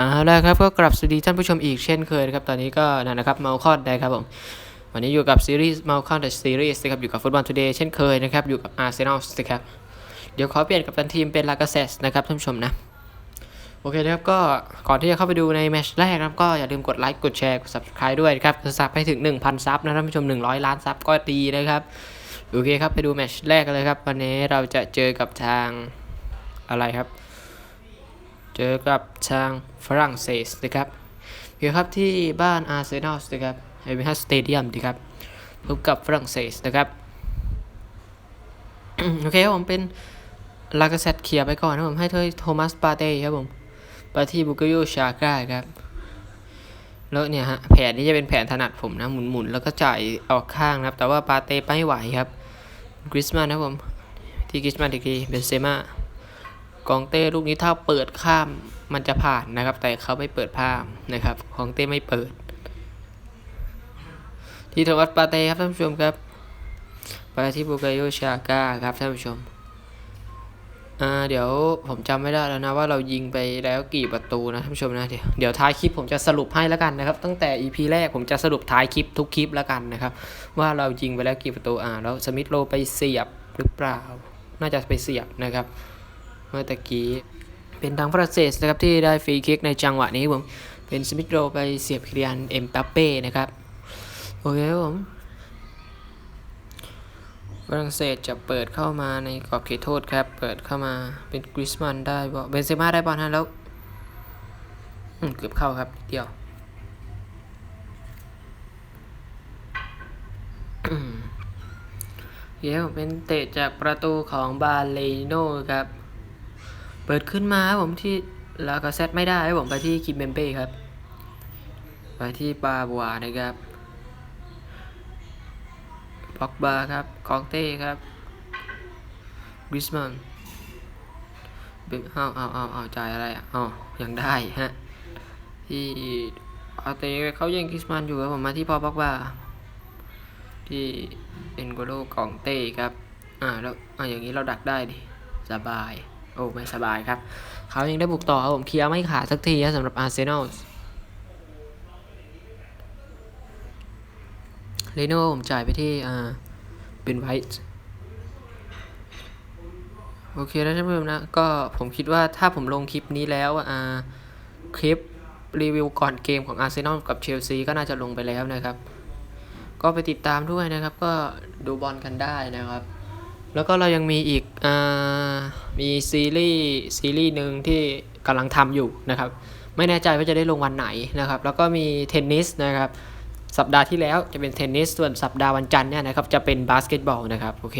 เอาละครับก็กลับสวัสดีท่านผู้ชมอีกเช่นเคยนะครับ ตอนนี้ก็นั่นนะครับเมาคอนได้ครับผมวันนี้อยู่กับซีรีส์เมาคอนเดอะซีรีส์นะครับอยู่กับฟุตบอลทูเดย์เช่นเคยนะครับ อยู่กับอาร์เซนอลนะครับเดี๋ยวขอเปลี่ยนกับตันทีมเป็นลากาเซสนะครับท่านผู้ชมนะโอเคนะครับก็ก่อนที่จะเข้าไปดูในแมชแรกนะครับก็อย่าลืมกดไลค์กดแชร์กด subscribe ด้วยครับซับให้ถึง 1,000 ซับนะท่านผู้ชม 100 ล้านซับก็ดีนะครับโอเคครับไปดูแมชแรกกันเลยครับ วันนี้เราจะเจอกับทางอะไรครับ เจอกับทาง ฝรั่งเศสนะครับโอเคครับที่บ้านอาร์เซนอลนะครับเอเวอร์ตัสเตเดียมนะครับพบกับฝรั่งเศสนะครับโอเคครับผมเป็นลากาเซตเคลียร์ไปก่อนนะผมให้เธอโทมัสปาเต้ครับผมไปที่บุกโยชาก้าครับแล้วเนี่ยฮะแผนนี้จะเป็นแผนถนัดผมนะหมุนๆแล้วก็จ่ายออกข้างนะครับ แต่ว่าปาเต้ไปไม่ไหวครับกริสมันนะผมที่กริสมันอีกทีเบนเซม่ากองเต้ลูกนี้ถ้าเปิดข้าม มันจะผ่านนะครับ แต่เขาไม่เปิดข้ามนะครับกองเต้ไม่เปิด ที่โทมัสปาเต้ครับท่านผู้ชมครับไปที่บุกโยชาก้าครับท่านผู้ชมอ่าเดี๋ยวผมจำไม่ได้แล้วนะว่าเรายิงไปแล้วกี่ประตูนะท่านผู้ชมนะเดี๋ยวเดี๋ยวท้ายคลิปผมจะสรุปให้แล้วกันนะครับ ตั้งแต่ EP แรกผมจะสรุปท้ายคลิปทุกคลิปแล้วกันนะครับ ว่าเรายิงไปแล้วกี่ประตูอ่าแล้วสมิธโลไปเสียบหรือเปล่า น่าจะไปเสียบนะครับ เมื่อตะกี้ เป็นทางฝรั่งเศสนะครับที่ได้ฟรีคิกในจังหวะนี้ผมเป็นสมิธโลไปเสียบคิริยันเอ็มบัปเป้นะครับโอเคครับผมฝรั่งเศสจะเปิดเข้ามาในกรอบเขตโทษครับ เปิดเข้ามาเป็นกริสมันได้บอลเบนเซม่าได้บอลฮะแล้วอืมเกือบเข้าครับเดียวเดี๋ยวเป็นเตะจากประตูของบาเลโนครับ ปิดขึ้นมาผมที่ลากาเซตไม่ได้ผมไปที่คิมเบมเป้ครับ ไปที่ปาบัวนะครับป็อกบาครับกองเต้ครับกริสมันเป็นเอาเอาเอาเอาจ่ายอะไรอะอ๋อยังได้ฮะที่อาเตะเขายังกริสมันอยู่ครับผมมาที่พอป็อกบาที่เอ็นโกโลกองเต้ครับอ่าแล้วอ่าอย่างนี้เราดักได้ดิสบาย โอ้ไม่สบายครับ เขายังได้บุกต่อครับผมเคลียร์ไม่ขาดสักทีครับสำหรับอาร์เซนอลเลโน่ผมจ่ายไปที่อ่าเป็นไวท์โอเคแล้วท่านผู้ชมนะ ก็ผมคิดว่าถ้าผมลงคลิปนี้แล้วอ่าคลิปรีวิวก่อนเกมของอาร์เซนอลกับเชลซีก็น่าจะลงไปแล้วนะครับ ก็ไปติดตามด้วยนะครับ ก็ดูบอลกันได้นะครับ แล้วก็เรายังมีอีกอมีซีรีส์ซีรีส์หนึ่งที่กำลังทำอยู่นะครับ ไม่แน่ใจว่าจะได้ลงวันไหนนะครับ แล้วก็มีเทนนิสนะครับสัปดาห์ที่แล้วจะเป็นเทนนิสส่วนสัปดาห์วันจันทร์เนี่ยนะครับจะเป็นบาสเกตบอลนะครับโอเค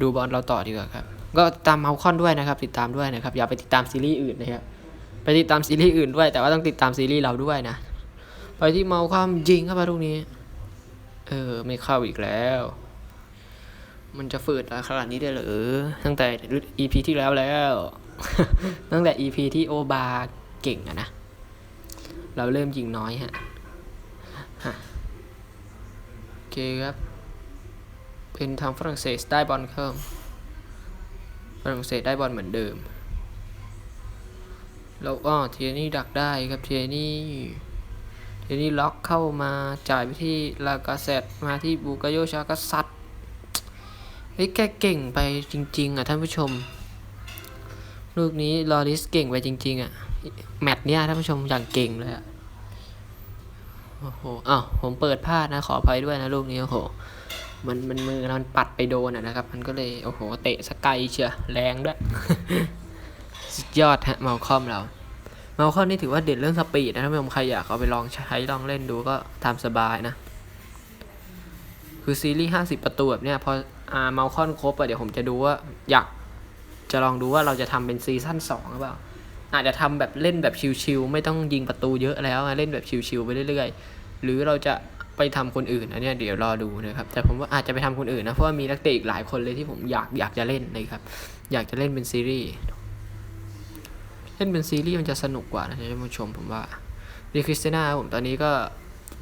ดูบอลเราต่อดีกว่าครับก็ตามเมาคอนด้วยนะครับ ติดตามด้วยนะครับ อย่าไปติดตามซีรีส์อื่นนะครับไปติดตามซีรีส์อื่นด้วย แต่ว่าต้องติดตามซีรีส์เราด้วยนะไปที่เมาคอนยิงเข้ามาตรงนี้ เออ ไม่เข้าอีกแล้ว มันจะฝืดขนาดนี้ได้เหรอ ตั้งแต่ EP ที่แล้วแล้ว ตั้งแต่ EP ที่โอบาเก่งอะนะ เราเริ่มยิงน้อยฮะฮะโอเคครับ เป็นทางฝรั่งเศสได้บอลเพิ่มฝรั่งเศสได้บอลเหมือนเดิม แล้วอ้อเทียนี่ดักได้ครับเทียนี่เทียนี่ล็อกเข้ามาจ่ายไปที่ลากาเซตมาที่บูกาโยชาก็ซัด เฮ้ยแกเก่งไปจริง ๆ อะท่านผู้ชม ลูกนี้ลอริสเก่งไปจริง ๆ อะ แมตช์เนี้ยท่านผู้ชมอย่างเก่งเลยอะ โอ้โหอ้าวผมเปิดพลาดนะ ขออภัยด้วยนะลูกนี้โอ้โห มันมันมือมันปัดไปโดนอะนะครับ มันก็เลยโอ้โห เตะสกไกลเชียแรงด้วย สุดยอดฮะเมาคอมเราเมาคอมนี่ถือว่าเด่นเรื่องสปีดนะท่านผู้ชมใครอยากเอาไปลองใช้ลองเล่นดูก็ตามสบายนะ คือซีรีส์ห้าสิบประตูแบบเนี้ยพอ อ่าเมาคอนครบอะเดี๋ยวผมจะดูว่า อยากจะลองดูว่าเราจะทำเป็นซีซั่นสองหรือเปล่า อาจจะทำแบบเล่นแบบชิวๆไม่ต้องยิงประตูเยอะแล้วเล่นแบบชิวๆไปเรื่อยๆ หรือเราจะไปทำคนอื่นอันเนี้ยเดี๋ยวรอดูนะครับ แต่ผมว่าอาจจะไปทำคนอื่นนะ เพราะว่ามีนักเตะอีกหลายคนเลยที่ผมอยากอยากจะเล่นนะครับ อยากจะเล่นเป็นซีรีส์เล่นเป็นซีรีส์มันจะสนุกกว่านะท่านผู้ชมผมว่าดีคริสเตน่าผมตอนนี้ก็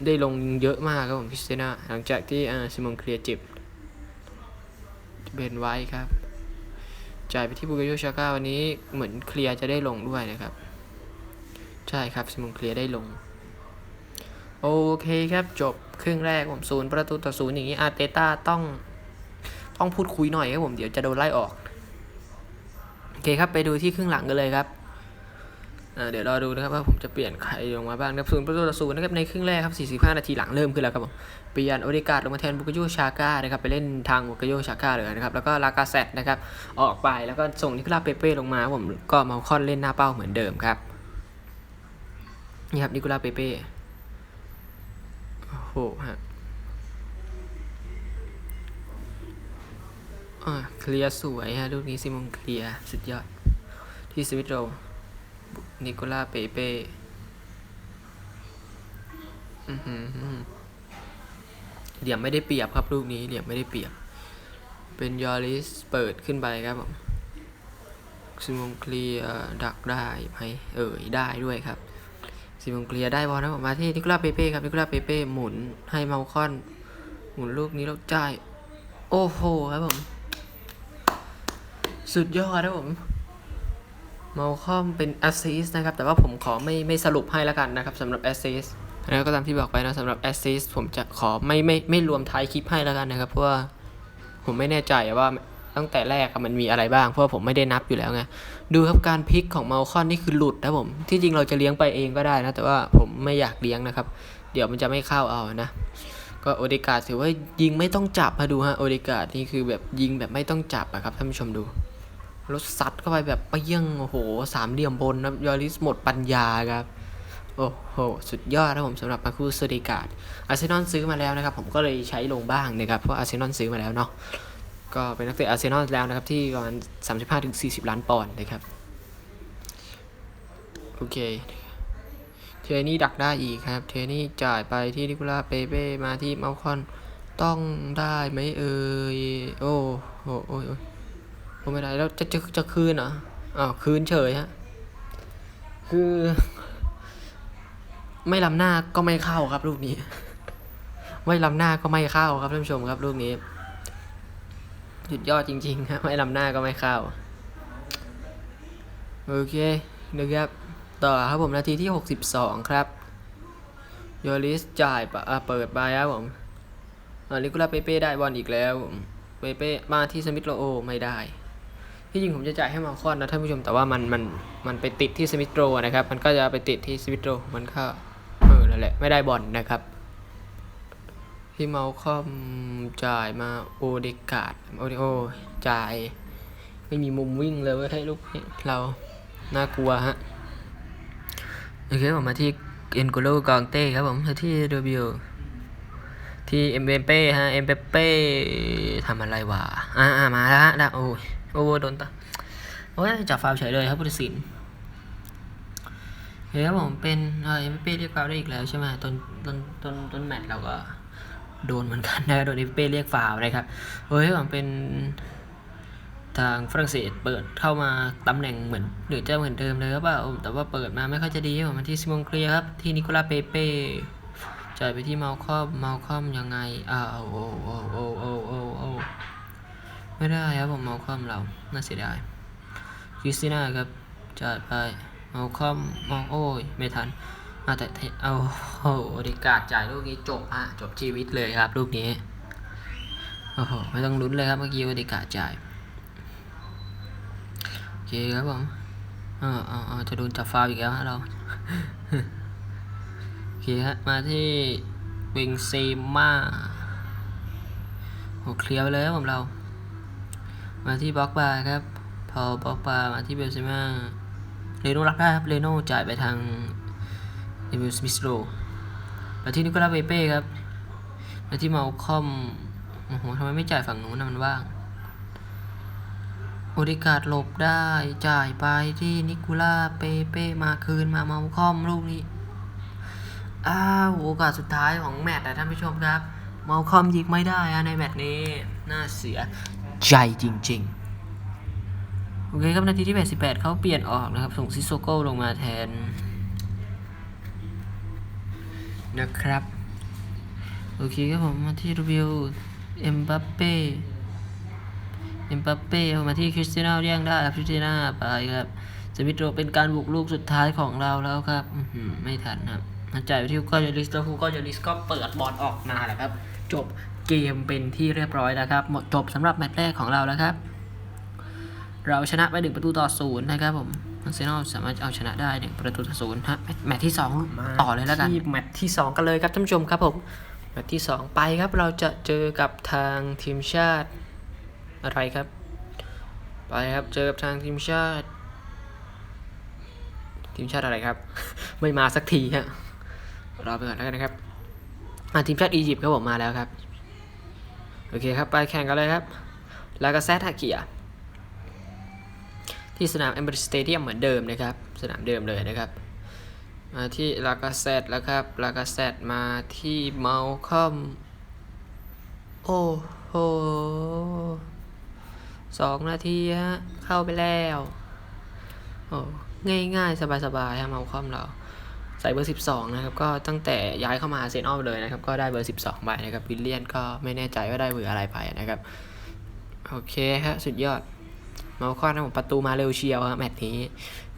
ได้ลงเยอะมากครับผมคริสเตน่าหลังจากที่ซิมอนเคลียร์เจ็บ เบนไว้ครับ จ่ายไปที่บูเกโยชาก้าวันนี้เหมือนเคลียร์จะได้ลงด้วยนะครับ ใช่ครับซิมอนเคลียร์ได้ลง โอเคครับจบครึ่งแรกผมศูนย์ประตูต่อศูนย์อย่างนี้อาร์เตต้าต้องต้องพูดคุยหน่อยครับผมเดี๋ยวจะโดนไล่ออก โอเคครับไปดูที่ครึ่งหลังกันเลยครับ เดี๋ยวรอดูนะครับว่าผมจะเปลี่ยนใครลงมาบ้างนะครับศูนย์ประตูต่อศูนย์นะครับในครึ่งแรกครับ 45 นาทีหลังเริ่มขึ้นแล้วครับผมเปลี่ยนโอเดการ์ดลงมาแทนบุกโยชาก้านะครับไปเล่นทางบุกโยชาก้าเลยนะครับแล้วก็ลากาเซตนะครับออกไปแล้วก็ส่งนิโคลาเปเป้ลงมาผมก็มาคอนเล่นหน้าเป้าเหมือนเดิมครับนี่ครับนิโคลาเปเป้โอ้โหฮะอ่าเคลียร์สวยฮะลูกนี้ซิมอนเคลียร์สุดยอดที่สวิตโร นิโคล่าเปเป้อือหือเหลี่ยมไม่ได้เปรียบครับลูกนี้เหลี่ยมไม่ได้เปรียบ เป็นยอริสเปิดขึ้นไปครับผมซิมงเคลียดักได้ไหมเอ่ยได้ด้วยครับซิมงเคลียได้บอลนะผมมาที่นิโคล่าเปเป้ครับนิโคล่าเปเป้หมุนให้เมาคอน หมุนลูกนี้แล้วจ่ายโอ้โหครับผม สุดยอดครับผม มาคอมเป็นแอสซิสนะครับ แต่ว่าผมขอไม่ไม่สรุปให้แล้วกันนะครับสำหรับแอสซิสแล้วก็ตามที่บอกไปนะสำหรับแอสซิสผมจะขอไม่ไม่ไม่รวมท้ายคลิปให้แล้วกันนะครับ เพราะว่าผมไม่แน่ใจว่าตั้งแต่แรกมันมีอะไรบ้าง เพราะว่าผมไม่ได้นับอยู่แล้วไงดูครับการพลิกของเมาคอนนี่คือหลุดนะผมที่จริงเราจะเลี้ยงไปเองก็ได้นะ แต่ว่าผมไม่อยากเลี้ยงนะครับ เดี๋ยวมันจะไม่เข้าเอานะก็โอเดกาถือว่ายิงไม่ต้องจับมาดูฮะโอเดกานี่คือแบบยิงแบบไม่ต้องจับอะครับท่านผู้ชมดู รถซัดเข้าไปแบบเปี้ยงโอ้โหสามเหลี่ยมบนนะยอริสหมดปัญญาครับ โอ้โห สุดยอดนะผมสำหรับมาคูสเดกาดอาร์เซนอลซื้อมาแล้วนะครับ ผมก็เลยใช้ลงบ้างนะครับ เพราะอาร์เซนอลซื้อมาแล้วเนาะก็เป็นนักเตะอาร์เซนอลแล้วนะครับ ที่ประมาณ35-40 ล้านปอนด์นะครับ โอเคเทนี่ดักได้อีกครับ เทนี่จ่ายไปที่นิโคลาเปเป้มาที่เมาคอน ต้องได้ไหมเอ่ย โอ้โหโอ้ย โอ้ยโอ้ไม่ได้แล้วจะจะจะคืนเหรออ้าวคืนเฉยฮะ คือ ไม่ล้ำหน้าก็ไม่เข้าครับลูกนี้ ไม่ล้ำหน้าก็ไม่เข้าครับท่านผู้ชมครับลูกนี้สุดยอดจริงๆครับไม่ล้ำหน้าก็ไม่เข้า โอเคนะครับต่อครับผมนาทีที่ 62 ครับโยลิสจ่ายปะเปิดไปครับผมอ่าลิกุลาเปเป้ได้บอลอีกแล้ว เปเป้มาที่สมิธโรโอไม่ได้ ที่จริงผมจะจ่ายให้มาคอนนะท่านผู้ชมแต่ว่ามันมันมันไปติดที่สมิธโรนะครับ มันก็จะไปติดที่สมิธโรมันก็เออนั่นแหละไม่ได้บอลนะครับ ที่เมาคอมจ่ายมาโอเดกาดโอเดโอจ่าย ไม่มีมุมวิ่งเลยให้ลูกเราน่ากลัวฮะโอเคผมมาที่เอ็นโกโลกองเต้ครับผมที่เดบิวที่เอ็มเปเป้ฮะเอ็มเปเป้ทำอะไรวะอ่ามาแล้วฮะโอ้ย โอ้โดนตาโอ้ยจับฟาวเฉยเลยครับผู้ตัดสินเฮ้ยผมเป็นเออเอ็มเปเป้เรียกฟาวได้อีกแล้วใช่ไหมต้นต้นต้นต้นแมตช์เราก็โดนเหมือนกันนะโดนเอ็มเป้เรียกฟาวล์นะครับเฮ้ยผมเป็นทางฝรั่งเศสเปิดเข้ามาตำแหน่งเหมือนหรือจะเหมือนเดิมเลยหรือเปล่าแต่ว่าเปิดมาไม่ค่อยจะดีครับผมมาที่ซิมอนเคลียครับ ที่นิโคลาเปเป้จ่ายไปที่เมาคอมเมาคอมยังไงอ้าวโอโอ้โอ้โอ้โอ้โอ้ ไม่ได้ครับผมเมาคอมเราน่าเสียดายคริสติน่าครับจ่ายไปเมาคอมมองโอ้ยไม่ทันมาแต่เอาโอ้โหดีกาดจ่ายลูกนี้จบฮะจบชีวิตเลยครับลูกนี้โอ้โหไม่ต้องลุ้นเลยครับเมื่อกี้ว่าดีกาดจ่ายโอเคครับผมเออเออเออจะโดนจับฟาวอีกแล้วฮะเราโอเคฮะมาที่เบงเซม่าโอ้เคลียร์ไปเลยครับผมเรา มาที่บล็อกบาร์ครับ พอบล็อกบาร์มาที่เบลเซมาเรโน่รับได้ครับเรโน่จ่ายไปทางเอมิลสมิสโรมาที่นิโคลาเปเป้ครับมาที่เมาคอมโอ้โหทำไมไม่จ่ายฝั่งนู้นนะมันว่างโอดิกาดหลบได้จ่ายไปที่นิโคูล่าเปเป้มาคืนมาเมาคอมลูกนี้อ้าวโอกาสสุดท้ายของแมตช์นะท่านผู้ชมครับ เมาคอมยิงไม่ได้อะในแมตช์นี้น่าเสีย ใจจริงๆ โอเคครับ นาทีที่ 88 เขาเปลี่ยนออกนะครับ ส่งซิโซโก้ลงมาแทน นะครับ โอเคครับผมมาที่รีวิวเอ็มบัปเป้เอ็มบัปเป้มาที่คริสติน่าเรียงได้คริสติน่าไปครับสมิธโรเป็นการบุกลูกสุดท้ายของเราแล้วครับไม่ทันครับมันจ่ายไปที่ฮูก้ยอริสแล้วฮูก้ยอริสก็เปิดบอลออกมาแหละครับ จบ เกมเป็นที่เรียบร้อยแล้วครับ หมดจบสำหรับแมตช์แรกของเราแล้วครับ เราชนะไปหนึ่งประตูต่อศูนย์นะครับผมอาร์เซนอลสามารถเอาชนะได้หนึ่งประตูต่อศูนย์ฮะแมตช์ที่สองต่อเลยแล้วกันที่แมตช์ที่สองกันเลยครับท่านผู้ชมครับผมแมตช์ที่สองไปครับเราจะเจอกับทางทีมชาติอะไรครับ ไปครับเจอกับทางทีมชาติ ทีมชาติอะไรครับ ไม่มาสักทีฮะรอไปก่อนแล้วกันนะครับทีมชาติอียิปต์ครับผมมาแล้วครับ เคครับไปแข่งกันเลยครับ ลากาเซตฮาเกียที่สนามเอมเบรสเตเดียมเหมือนเดิมนะครับ สนามเดิมเลยนะครับ มาที่ลากาเซตแล้วครับ ลากาเซตมาที่เมาคอมโอ้โหสองนาทีฮะ เข้าไปแล้ว โอ้ ง่ายง่ายๆสบายๆฮะเมาคอมเรา ใส่เบอร์ 12 นะครับ ก็ตั้งแต่ย้ายเข้ามาเซนอลเลยนะครับ ก็ได้เบอร์ 12 ไปนะครับ วิลเลียนก็ไม่แน่ใจว่าได้เบอร์อะไรไปนะครับ โอเคฮะ สุดยอด มาคอนนะผมประตูมาเร็วเชียวครับแมตช์นี้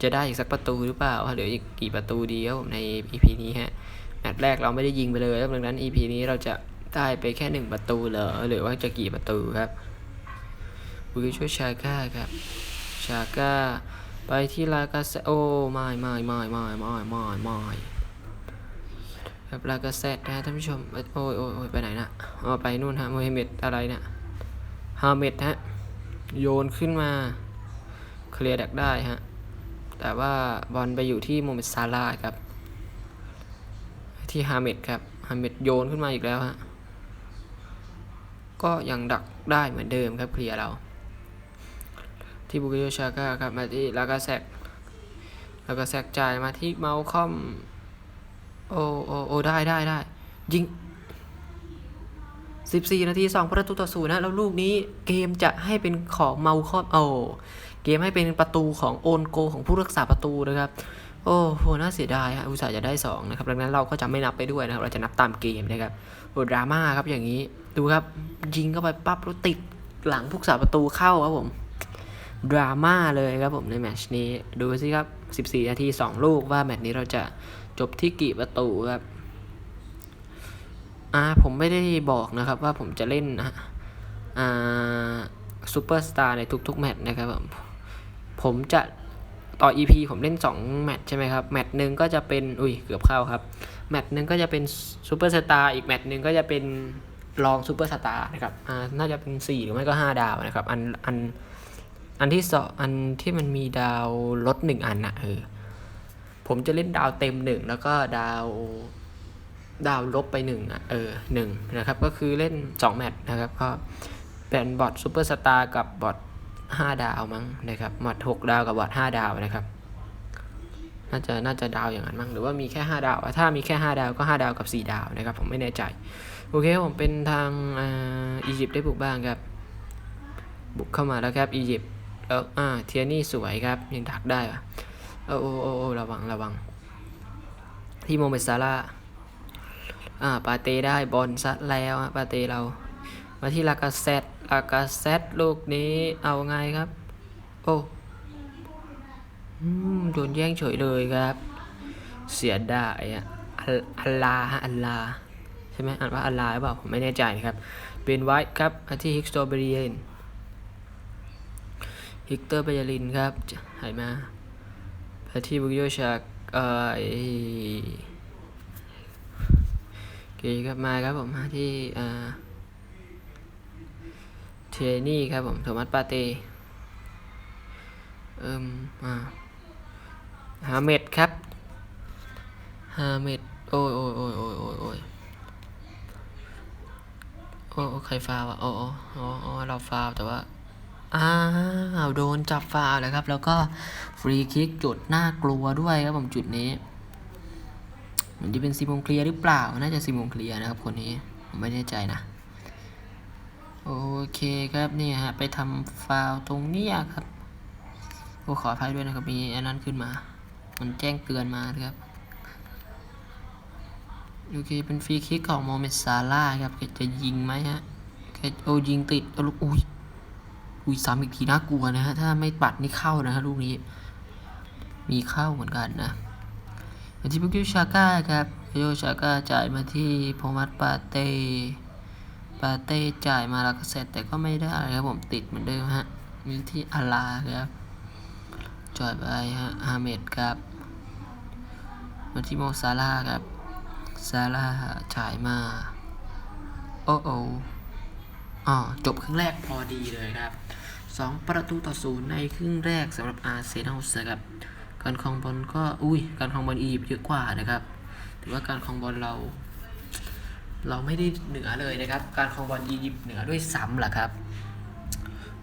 จะได้อีกสักประตูหรือเปล่าเหลืออีกกี่ประตูดีครับผมใน EP นี้ฮะ แมตช์แรกเราไม่ได้ยิงไปเลยดังนั้น EP นี้เราจะได้ไปแค่หนึ่งประตูเหรอหรือว่าจะกี่ประตูครับบุกช่วยชาก้าครับ ชาก้า ไปที่ลากาเซโอไม่ไม่ไม่ไม่ไม่ไม่ไม่ครับลากาเซตนะท่านผู้ชมโอ้ยโอ้ยโอ้ยไปไหนนะอ๋อไปนู่นฮะโมฮัมเหม็ดอะไรนะฮาเมดฮะโยนขึ้นมาเคลียร์ดักได้ฮะแต่ว่าบอลไปอยู่ที่โมเมดซาลาครับ ที่ฮาเมดครับฮาเมดโยนขึ้นมาอีกแล้วฮะก็ยังดักได้เหมือนเดิมครับเคลียร์เรา ที่บุกโยชาก้าครับมาที่ลากาแซกลากาแซกจ่ายมาที่เมาคอมโอ้โอ้โอ้ได้ได้ได้ยิง 14 นาที 2 ประตูต่อศูนย์นะ แล้วลูกนี้เกมจะให้เป็นของเมาคอมโอ้เกมให้เป็นประตูของโอนโกของผู้รักษาประตูนะครับโอ้โห น่าเสียดายฮะ อุตส่าห์จะได้ 2 นะครับ ดังนั้นเราก็จะไม่นับไปด้วยนะครับ เราจะนับตามเกมนะครับโอ้ดราม่าครับ อย่างนี้ ดูครับ ยิงเข้าไปปั๊บแล้วติดหลังผู้รักษาประตูเข้าครับผม ดราม่าเลยครับผมในแมตช์นี้ ดูสิครับ 14 นาที 2 ลูกว่าแมตช์นี้เราจะจบที่กี่ประตูครับ อ่าผมไม่ได้บอกนะครับว่าผมจะเล่นอ่าซูเปอร์สตาร์ในทุกๆแมตช์นะครับผมผมจะต่อ EP ผมเล่น 2 แมตช์ใช่ไหมครับ แมตช์หนึ่งก็จะเป็น อุ้ย เกือบเข้าครับ แมตช์หนึ่งก็จะเป็นซูเปอร์สตาร์อีกแมตช์หนึ่งก็จะเป็นรองซูเปอร์สตาร์นะครับ อ่า น่าจะเป็น 4 หรือไม่ก็ 5 ดาวนะครับ อัน อัน อันที่สองอันที่มันมีดาวลดหนึ่งอันนะเออ ผมจะเล่นดาวเต็มหนึ่งแล้วก็ดาวดาวลบไปหนึ่งอะเออหนึ่งนะครับ ก็คือเล่นสองแมตช์นะครับก็เป็นบอทซูเปอร์สตาร์กับบอทห้าดาวมั้งนะครับบอทหกดาวกับบอทห้าดาวนะครับ น่าจะน่าจะดาวอย่างนั้นมั้งหรือว่ามีแค่ห้าดาวถ้ามีแค่ห้าดาวก็ห้าดาวกับสี่ดาวนะครับ ผมไม่แน่ใจ โอเคผมเป็นทางอียิปต์ได้บุกบ้างครับ บุกเข้ามาแล้วครับอียิปต์ แล้วอ่าเทียนี่สวยครับยังดักได้ปะโอ้โอโอ้โอ้ระวังระวัง ที่โมเมดซาร่าอ่าปาเต้ได้บอลซัดแล้วฮะปาเต้เรา มาที่ลากาเซตลากาเซตลูกนี้เอาไงครับ โอ้อืมโดนแย่งเฉยเลยครับ เสียดายอะอัลอัลลาฮะอัลลาใช่ไหมอ่านว่าอัลลาหรือเปล่าผมไม่แน่ใจนะครับ เป็นไวท์ครับมาที่ฮิกสโตเบรียน ฮิกเตอร์เบยลินครับหายมาไปที่บุกโยชากเอ่อโอเคครับมาครับผมมาที่อ่าเทรนี่ครับผมโทมัสปาเตเอิมอ่าฮาเมดครับฮาเมดโอ้ยโอ้ยโอ้ยโอ้ยโอ้ยโอ้ยโอ้ใครฟาวอะโอ้โอ้โอ้เราฟาวแต่ว่า อ้าวโดนจับฟาวแล้วครับ แล้วก็ฟรีคิกจุดน่ากลัวด้วยครับผมจุดนี้เหมือนจะเป็นซีมงเคลียร์หรือเปล่า น่าจะซีมงเคลียร์นะครับคนนี้ผมไม่แน่ใจนะ โอเคครับนี่ฮะ ไปทำฟาวตรงนี้ครับโอ้ขออภัยด้วยนะครับ มีอันนั้นขึ้นมา มันแจ้งเตือนมาครับโอเคเป็นฟรีคิกของโมเมดซาร่าครับจะยิงไหมฮะโอ้ยิงติดเอาลูกอุ้ย อุ้ยซ้ำอีกทีน่ากลัวนะฮะถ้าไม่ปัดนี่เข้านะฮะลูกนี้ มีเข้าเหมือนกันนะมาที่บุกิชาก้าครับบุกิชาก้าจ่ายมาที่โพมัสปาเต้ปาเต้จ่ายมาล้วก็เสร็จแต่ก็ไม่ได้ครับผมติดเหมือนเดิมฮะมีที่อาลาครับจ่ายไปฮะฮาเมดครับมาที่โมซาร่าครับซาร่าจ่ายมาโอ้โอ้อ๋อจบครึ่งแรกพอดีเลยครับ สองประตูต่อศูนย์ในครึ่งแรกสำหรับอาร์เซนอลนะครับการครองบอลก็อุ้ยการครองบอลอียิปต์เยอะกว่านะครับถือว่าการครองบอลเรา เราไม่ได้เหนือเลยนะครับ การครองบอลอียิปต์เหนือด้วยซ้ำแหละครับ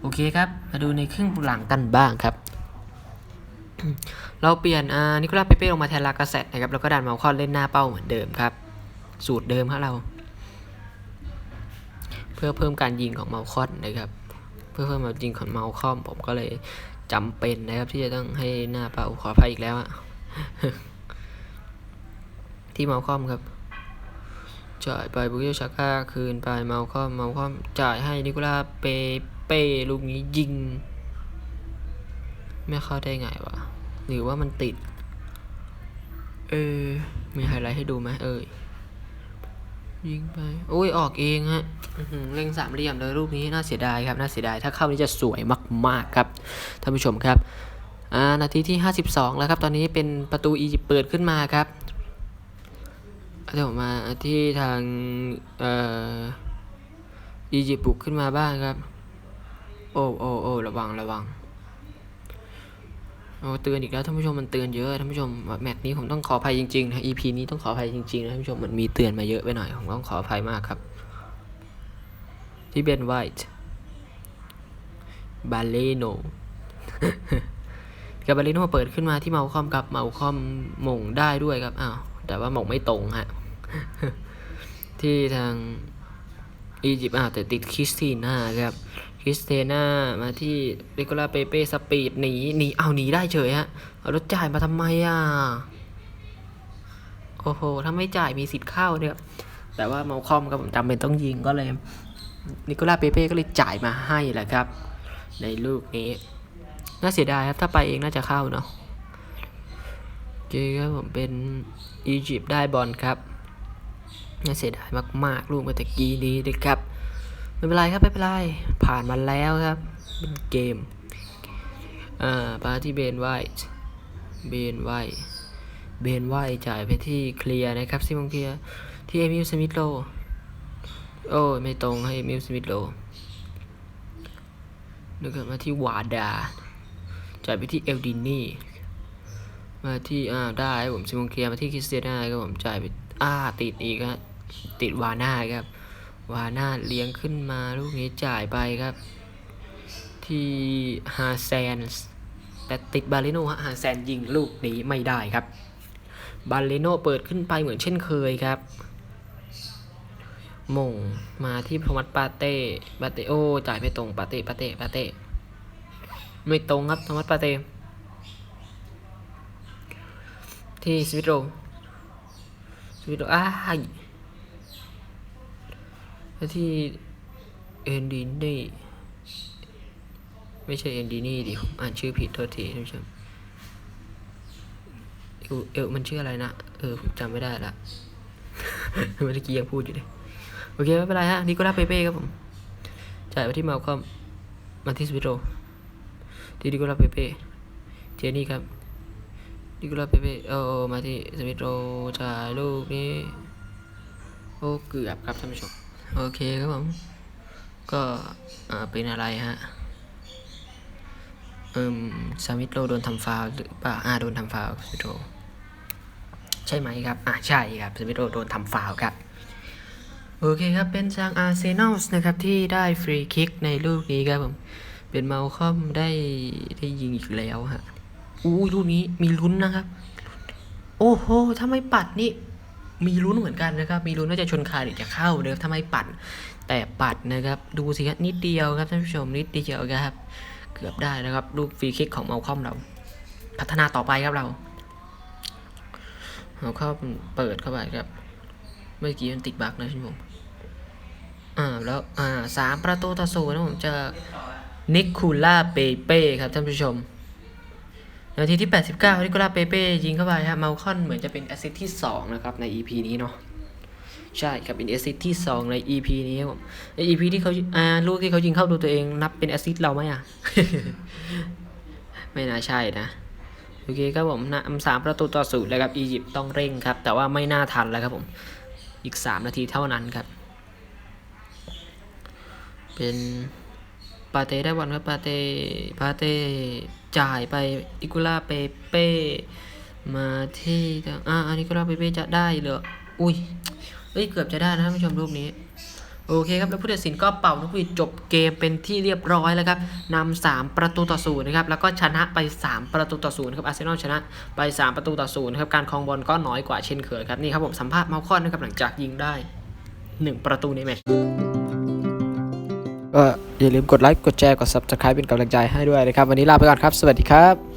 โอเคครับมาดูในครึ่งหลังกันบ้างครับ เราเปลี่ยนนิโคลัสเปเป้ลงมาแทนลากาเซตนะครับแล้วก็ดันมาคอนเล่นหน้าเป้าเหมือนเดิมครับ สูตรเดิมครับเรา เพื่อเพิ่มการยิงของเมาคอนนะครับ พื่อเพิ่มการยิงของเมาคอมผมก็เลยจำเป็นนะครับที่จะต้องให้หน้าเป้าขออภัยอีกแล้วอะที่เมาคอมครับ จ่ายไปบุกิโยชาก้าคืนไปเมาคอมเมาคอมจ่ายให้นิโคลาเปเป้ลูกนี้ยิง ไม่เข้าได้ไงวะหรือว่ามันติด เออ มีไฮไลท์ให้ดูไหมเอ่ย ยิงไปโอ้ยออกเองฮะเล็งสามเหลี่ยมเลยรูปนี้น่าเสียดายครับน่าเสียดายถ้าเข้านี่จะสวยมาก ๆ ครับท่านผู้ชมครับอ่านาทีที่ 52 แล้วครับ ตอนนี้เป็นประตูอียิปต์เปิดขึ้นมาครับเดี๋ยวมาที่ทางเอ่ออียิปต์บุกขึ้นมาบ้างครับ โอ้โอ้โอ้ระวังระวัง โอ้เตือนอีกแล้วท่านผู้ชมมันเตือนเยอะท่านผู้ชมแมตช์นี้ผมต้องขออภัยจริงๆนะ EP นี้ต้องขออภัยจริงๆนะท่านผู้ชมมันมีเตือนมาเยอะไปหน่อยผมต้องขออภัยมากครับ ที่เบนไวท์บาเลโนกับบาเลโนเปิดขึ้นมาที่เมาคอมกับเมาคอมหม่งได้ด้วยครับอ้าวแต่ว่าหม่งไม่ตรงฮะที่ทางอียิปต์อ้าวแต่ติดคริสติน่าครับ ริสเตน่ามาที่เรโกลาเปเป้สปีดหนีหนีเอาหนีได้เฉยฮะเอารถจ่ายมาทำไมอะโอ้โหถ้าไม่จ่ายมีสิทธิ์เข้าเนี่ยแต่ว่าเมาคอมครับผมจำเป็นต้องยิงก็เลยนิโคลาเปเป้ก็เลยจ่ายมาให้แหละครับ ในลูกนี้ น่าเสียดายครับถ้าไปเองน่าจะเข้าเนาะเคครับผมเป็นอียิปต์ได้บอลครับน่าเสียดายมากๆ ลูกเมื่อตะกี้นี้นะครับ ไม่เป็นไรครับไม่เป็นไร ผ่านมาแล้วครับเป็นเกม อ่าปาที่เบนไวท์เบนไวท์เบนไวท์จ่ายไปที่เคลียร์นะครับซิมงเคลียร์ที่เอมิลสมิธโลโอ้ไม่ตรงให้เอมิลสมิธโลแล้วก็มาที่วาดาจ่ายไปที่เอลดินี่มาที่อ่าได้ผมซิมงเคลียร์มาที่คริสเตียนาครับผมจ่ายไปอ่าติดอีกฮะติดวาน่าครับ วาน่าเลี้ยงขึ้นมาลูกนี้จ่ายไปครับ ที่ฮาแซนแต่ติดบาเลโนฮะฮาแซนยิงลูกนี้ไม่ได้ครับ บาเลโนเปิดขึ้นไปเหมือนเช่นเคยครับมงมาที่พมัดปาเต้ปาเตโอจ่ายไม่ตรงปาเต้ปาเต้ปาเต้ไม่ตรงครับพมัดปาเต้ที่สวิตโรสวิตโรอ้าย แล้วที่เอนดินี่ไม่ใช่เอนดินี่ดิผมอ่านชื่อผิดโทษทีท่านผู้ชมเอลเอลมันชื่ออะไรนะ เออ ผมจำไม่ได้ละเมื่อกี้ยังพูดอยู่เลย โอเค ไม่เป็นไรฮะนี่ก็รับเปเป้ครับผม จ่ายไปที่มาคอมมาที่สวิตโรที่ดิโกลาเปเป้เจนี่ครับดิโกลาเปเป้เออมาที่สวิตโรจ่ายลูกนี้ โอ้ เกือบครับท่านผู้ชม โอเคครับผม ก็เป็นอะไรฮะเอิมซามิโรโดนทำฟาวหรือเปล่าอ่าโดนทำฟาวสมิโรใช่ไหมครับอ่าใช่ครับสมิโรโดนทำฟาวครับ โอเคครับเป็นทางอาร์เซนอลนะครับที่ได้ฟรีคิกในลูกนี้ครับผมเป็นเมาคอมได้ได้ยิงอีกแล้วฮะอู้ลูกนี้มีลุ้นนะครับ โอ้โหถ้าไม่ปัดนี่ มีลุ้นเหมือนกันนะครับ มีลุ้นว่าจะชนคานหรือจะเข้านะครับถ้าไมปัด แต่ปัดนะครับ ดูสิครับนิดเดียวครับท่านผู้ชมนิดเดียวครับ เกือบได้นะครับ ลูกฟรีคิกของเมาคอมเรา พัฒนาต่อไปครับเราเมาคอมเปิดเข้าไปครับ เมื่อกี้มันติดบั๊กนะท่านผู้ชมอ่าแล้วอ่าสามประตูต่อศูนย์นะผมจะนิคูล่าเปเป้ครับท่านผู้ชม นาทีที่ 89นิโคลัสเปเป้ยิงเข้าไปฮะมาคอนเหมือนจะเป็นแอสซิสที่ 2 นะครับ ใน EP นี้เนาะใช่ครับเป็นแอสซิสที่ 2 ใน EP นี้ครับผมใน EP ที่เขาอ่าลูกที่เขายิงเข้าตัวตัวเองนับเป็นแอสซิสเราไหมอะ ไม่น่าใช่นะโอเคครับผมนำสามประตูต่อศูนย์แล้วครับอียิปต์ต้องเร่งครับ แต่ว่าไม่น่าทันแล้วครับผมอีก 3 นาทีเท่านั้นครับ เป็นาเต้ได้บอลครับปาเต้ปาเต้จ่ายไปนิโคล่าเปเป้มาที่ทางอ่านิโคล่าเปเป้จะได้เหรออุ้ยเอ้ยเกือบจะได้นะท่านผู้ชมรูปนี้โอเคครับแล้วผู้ตัดสินก็เป่านกหวีดจบเกมเป็นที่เรียบร้อยแล้วครับนำสามประตูต่อศูนย์นะครับแล้วก็ชนะไป 3 ประตูต่อศูนย์ครับอาร์เซนอลชนะไป 3 ประตูต่อศูนย์ครับการครองบอลก็น้อยกว่าเช่นเคยครับนี่ครับผมสัมภาษณ์เมาคอนนะครับหลังจากยิงได้ 1 ประตูในแมตช์ ก็อย่าลืมกดไลค์ กดแชร์ กด subscribe เป็นกำลังใจให้ด้วยนะครับ วันนี้ลาไปก่อนครับ สวัสดีครับ